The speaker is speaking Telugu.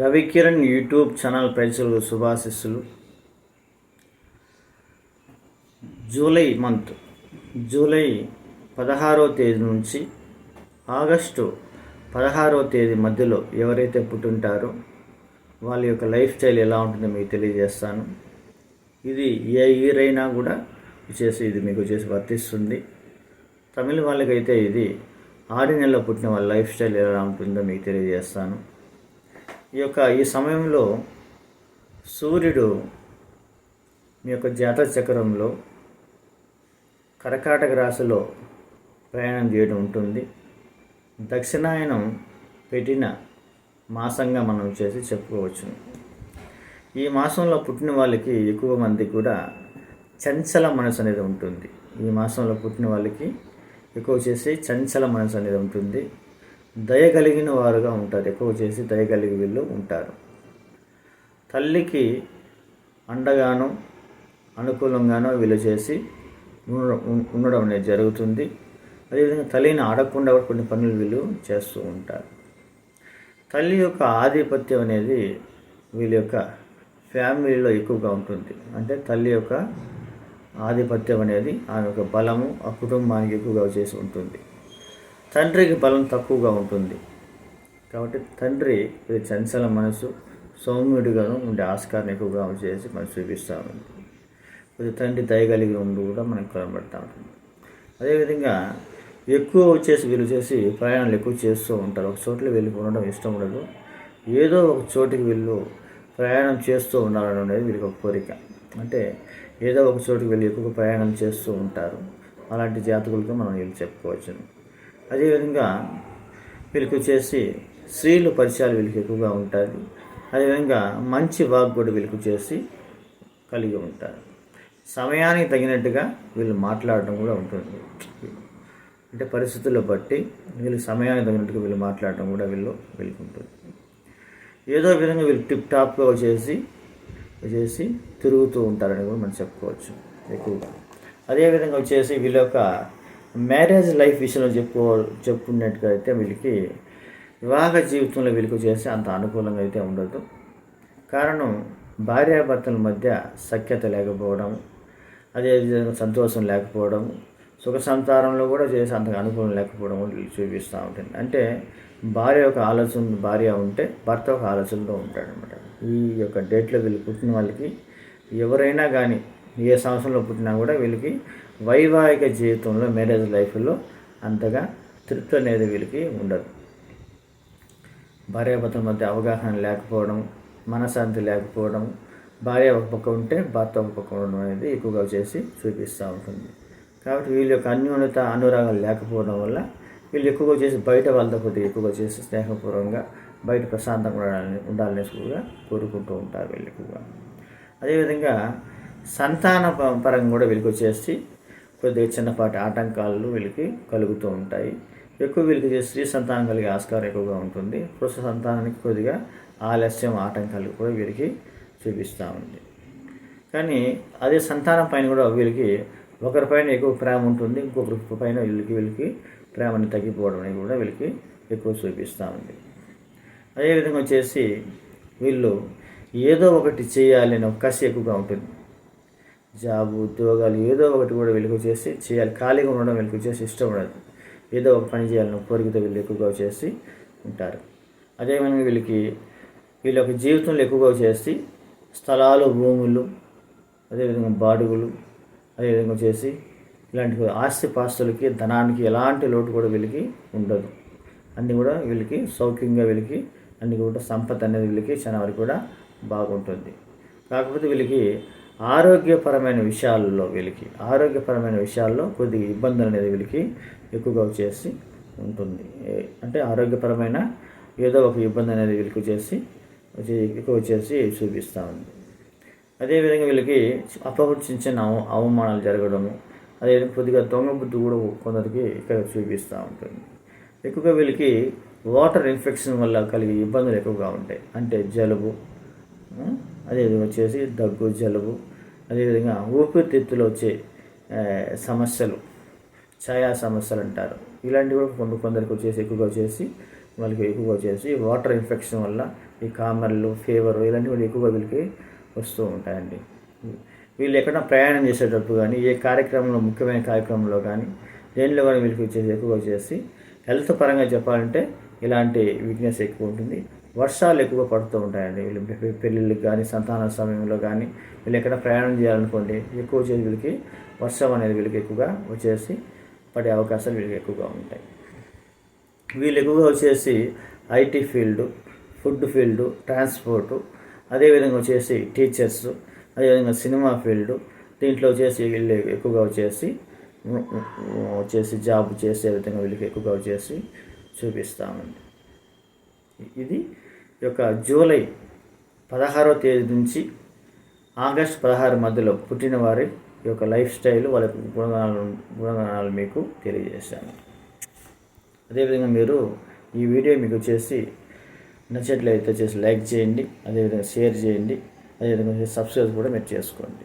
రవికిరణ్ యూట్యూబ్ ఛానల్ ప్రజలు శుభాశిస్సులు. జూలై మంత్ జూలై పదహారో తేదీ నుంచి ఆగస్టు పదహారో తేదీ మధ్యలో ఎవరైతే పుట్టుంటారో వాళ్ళ యొక్క లైఫ్ స్టైల్ ఎలా ఉంటుందో మీకు తెలియజేస్తాను. ఇది ఏ ఇయర్ అయినా కూడా చేసి ఇది మీకు చేసి వర్తిస్తుంది. తమిళ వాళ్ళకైతే ఇది ఆరు నెలల పుట్టిన వాళ్ళ లైఫ్ స్టైల్ ఎలా ఉంటుందో మీకు తెలియజేస్తాను. ఈ యొక్క ఈ సమయంలో సూర్యుడు మీ యొక్క జాతక చక్రంలో కర్కాటక రాశిలో ప్రయాణం చేయడం ఉంటుంది. దక్షిణాయనం పెట్టిన మాసంగా మనం చేసి చెప్పుకోవచ్చు. ఈ మాసంలో పుట్టిన వాళ్ళకి ఎక్కువ మంది కూడా చంచల మనసు అనేది ఉంటుంది. ఈ మాసంలో పుట్టిన వాళ్ళకి ఎక్కువ చేసి చంచల మనసు అనేది ఉంటుంది. దయ కలిగిన వారుగా ఉంటారు. ఎక్కువ చేసి దయ కలిగి వీళ్ళు ఉంటారు. తల్లికి అండగానో అనుకూలంగానో వీళ్ళు చేసి ఉండడం ఉండడం అనేది జరుగుతుంది. అదేవిధంగా తల్లిని ఆడకుండా కొన్ని పనులు వీళ్ళు చేస్తూ ఉంటారు. తల్లి యొక్క ఆధిపత్యం అనేది వీళ్ళ యొక్క ఫ్యామిలీలో ఎక్కువగా ఉంటుంది. అంటే తల్లి యొక్క ఆధిపత్యం అనేది ఆమె యొక్క బలము ఆ కుటుంబానికి ఎక్కువగా చేసి ఉంటుంది. తండ్రికి బలం తక్కువగా ఉంటుంది. కాబట్టి తండ్రి ఇది చంచల మనసు సౌమ్యుడిగాను ఉండే ఆస్కారం ఎక్కువగా చేసి మనం చూపిస్తూ ఉంటుంది. కొద్ది తండ్రి దయగలిగి ఉండి కూడా మనకు కనబడతా ఉంటుంది. అదేవిధంగా ఎక్కువ వచ్చేసి వీళ్ళు చేసి ప్రయాణాలు ఎక్కువ చేస్తూ ఉంటారు. ఒక చోట్ల వెళ్ళి ఉండడం ఇష్టం ఉండదు. ఏదో ఒక చోటికి వీళ్ళు ప్రయాణం చేస్తూ ఉండాలని అనేది వీళ్ళకి ఒక కోరిక. అంటే ఏదో ఒక చోటుకి వెళ్ళి ఎక్కువ ప్రయాణం చేస్తూ ఉంటారు. అలాంటి జాతకులతో మనం వీళ్ళు చెప్పుకోవచ్చు. అదేవిధంగా వీళ్ళకి వచ్చేసి స్త్రీలు పరిచయాలు వీళ్ళకి ఎక్కువగా ఉంటుంది అదేవిధంగా మంచి వాక్ కూడా వీళ్ళకి చేసి కలిగి ఉంటారు. సమయానికి తగినట్టుగా వీళ్ళు మాట్లాడడం కూడా ఉంటుంది. అంటే పరిస్థితుల్లో బట్టి వీళ్ళు సమయానికి తగినట్టుగా వీళ్ళు మాట్లాడడం కూడా వీళ్ళు వీళ్ళకి ఉంటుంది. ఏదో విధంగా వీళ్ళు టిప్ టాప్గా చేసి వచ్చేసి తిరుగుతూ ఉంటారని కూడా మనం చెప్పుకోవచ్చు ఎక్కువగా. అదేవిధంగా వచ్చేసి వీళ్ళ యొక్క మ్యారేజ్ లైఫ్ విషయంలో చెప్పు చెప్పుకున్నట్టుగా అయితే వీళ్ళకి వివాహ జీవితంలో వీళ్ళకి చేస్తే అంత అనుకూలంగా అయితే ఉండదు. కారణం భార్యాభర్తల మధ్య సఖ్యత లేకపోవడం అదేవిధంగా సంతోషం లేకపోవడం సుఖ సంతానంలో కూడా చేసి అంతగా అనుకూలం లేకపోవడం చూపిస్తూ ఉంటుంది అంటే భార్య యొక్క ఆలోచన భార్య ఉంటే భర్త ఒక ఆలోచనతో ఉంటాడనమాట ఈ యొక్క డేట్లో వీళ్ళు పుట్టిన వాళ్ళకి ఎవరైనా కానీ ఏ సంవత్సరంలో పుట్టినా కూడా వీళ్ళకి వైవాహిక జీవితంలో మ్యారేజ్ లైఫ్లో అంతగా తృప్తి అనేది వీళ్ళకి ఉండదు. భార్యాభర్తల మధ్య అవగాహన లేకపోవడం మనశాంతి లేకపోవడం భార్య ఒక పక్క ఉంటే భర్త ఒక పక్క ఉండడం అనేది ఎక్కువగా చేసి చూపిస్తూ ఉంటుంది. కాబట్టి వీళ్ళ యొక్క అన్యోన్యత అనురాగాలు లేకపోవడం వల్ల వీళ్ళు ఎక్కువగా చేసి బయట వాళ్ళతో కొద్దిగా ఎక్కువగా చేసి స్నేహపూర్వకంగా బయట ప్రశాంతంగా ఉండాలని ఉండాలని కూడా కోరుకుంటూ ఉంటారు వీళ్ళు ఎక్కువగా. అదేవిధంగా సంతాన ప- పరంగా కూడా వీళ్ళకి వచ్చేసి కొద్దిగా చిన్నపాటి ఆటంకాలు వీళ్ళకి కలుగుతూ ఉంటాయి. ఎక్కువ వీళ్ళకి చేసి స్త్రీ సంతానం కలిగే ఆస్కారం ఎక్కువగా ఉంటుంది. పురుష సంతానానికి కొద్దిగా ఆలస్యం ఆటంకాలు కూడా వీరికి చూపిస్తూ ఉంది. కానీ అదే సంతానం పైన కూడా వీళ్ళకి ఒకరిపైన ఎక్కువ ప్రేమ ఉంటుంది. ఇంకొకరి పైన వీళ్ళకి వీళ్ళకి ప్రేమని తగ్గిపోవడం అనేది కూడా వీళ్ళకి ఎక్కువ చూపిస్తూ ఉంది. అదేవిధంగా వచ్చేసి వీళ్ళు ఏదో ఒకటి చేయాలి అనే కసి ఎక్కువగా ఉంటుంది. జాబు ఉద్యోగాలు ఏదో ఒకటి కూడా వెలుగు చేసి చేయాలి. ఖాళీగా ఉండడం వెలుగు చేసి ఇష్టం ఉండదు. ఏదో ఒక పని చేయాలని కోరికతో వీళ్ళు ఎక్కువగా చేసి ఉంటారు. అదేవిధంగా వీళ్ళకి వీళ్ళ యొక్క జీవితంలో ఎక్కువగా చేసి స్థలాలు భూములు అదేవిధంగా బాడుగులు అదేవిధంగా చేసి ఇలాంటి ఆస్తి పాస్తులకి ధనానికి ఎలాంటి లోటు కూడా వీళ్ళకి ఉండదు. అన్నీ కూడా వీళ్ళకి సౌఖ్యంగా వీళ్ళకి అన్ని కూడా సంపద అనేది వీళ్ళకి చాలా వరకు కూడా బాగుంటుంది. కాకపోతే వీళ్ళకి ఆరోగ్యపరమైన విషయాల్లో వీళ్ళకి ఆరోగ్యపరమైన విషయాల్లో కొద్దిగా ఇబ్బందులు అనేది వీళ్ళకి ఎక్కువగా వచ్చేసి ఉంటుంది. అంటే ఆరోగ్యపరమైన ఏదో ఒక ఇబ్బంది అనేది వీళ్ళకి వచ్చేసి ఎక్కువ వచ్చేసి చూపిస్తూ ఉంది. అదేవిధంగా వీళ్ళకి అప్పటి చిన్న చిన్న అవ అవమానాలు జరగడము అదేవిధంగా కొద్దిగా దొంగ బుద్ధి కూడా కొందరికి ఇక్కడ చూపిస్తూ ఉంటుంది. ఎక్కువగా వీళ్ళకి వాటర్ ఇన్ఫెక్షన్ వల్ల కలిగే ఇబ్బందులు ఎక్కువగా ఉంటాయి. అంటే జలుబు అదేవిధంగా వచ్చేసి దగ్గు జలుబు అదేవిధంగా ఊపిరితిత్తులో వచ్చే సమస్యలు ఛాయా సమస్యలు అంటారు. ఇలాంటివి కూడా కొంత కొందరికి వచ్చేసి ఎక్కువగా వచ్చేసి వాళ్ళకి ఎక్కువగా వచ్చేసి వాటర్ ఇన్ఫెక్షన్ వల్ల ఈ కామర్లు ఫీవర్ ఇలాంటివి కూడా ఎక్కువగా వీళ్ళకి వస్తూ ఉంటాయండి. వీళ్ళు ఎక్కడ ప్రయాణం చేసేటప్పుడు కానీ ఏ కార్యక్రమంలో ముఖ్యమైన కార్యక్రమంలో కానీ దేనిలో కానీ వీళ్ళకి వచ్చేసి ఎక్కువగా వచ్చేసి హెల్త్ పరంగా చెప్పాలంటే ఇలాంటి వీక్నెస్ ఎక్కువ ఉంటుంది. వర్షాలు ఎక్కువ పడుతూ ఉంటాయండి. వీళ్ళు పెళ్ళిళ్ళకి కానీ సంతాన సమయంలో కానీ వీళ్ళు ఎక్కడ ప్రయాణం చేయాలనుకోండి ఎక్కువ వచ్చేసి వీళ్ళకి వర్షం అనేది వీళ్ళకి ఎక్కువగా వచ్చేసి పడే అవకాశాలు వీళ్ళకి ఎక్కువగా ఉంటాయి. వీళ్ళు ఎక్కువగా వచ్చేసి IT field food field transport అదేవిధంగా వచ్చేసి టీచర్స్ అదేవిధంగా సినిమా ఫీల్డ్ దీంట్లో వచ్చేసి వీళ్ళు ఎక్కువగా వచ్చేసి వచ్చేసి జాబ్ చేసే విధంగా వీళ్ళకి ఎక్కువగా వచ్చేసి చూపిస్తామండి. ఇది యొక్క జూలై పదహారో తేదీ నుంచి ఆగస్ట్ పదహారు మధ్యలో పుట్టిన వారి యొక్క లైఫ్ స్టైల్ వాళ్ళ గుణగణాలు గుణగణాలు మీకు తెలియజేశాను. అదేవిధంగా మీరు ఈ వీడియో మీకు వచ్చేసి నచ్చట్లయితే వచ్చేసి లైక్ చేయండి అదేవిధంగా షేర్ చేయండి అదేవిధంగా సబ్స్క్రైబ్ కూడా మీరు చేసుకోండి.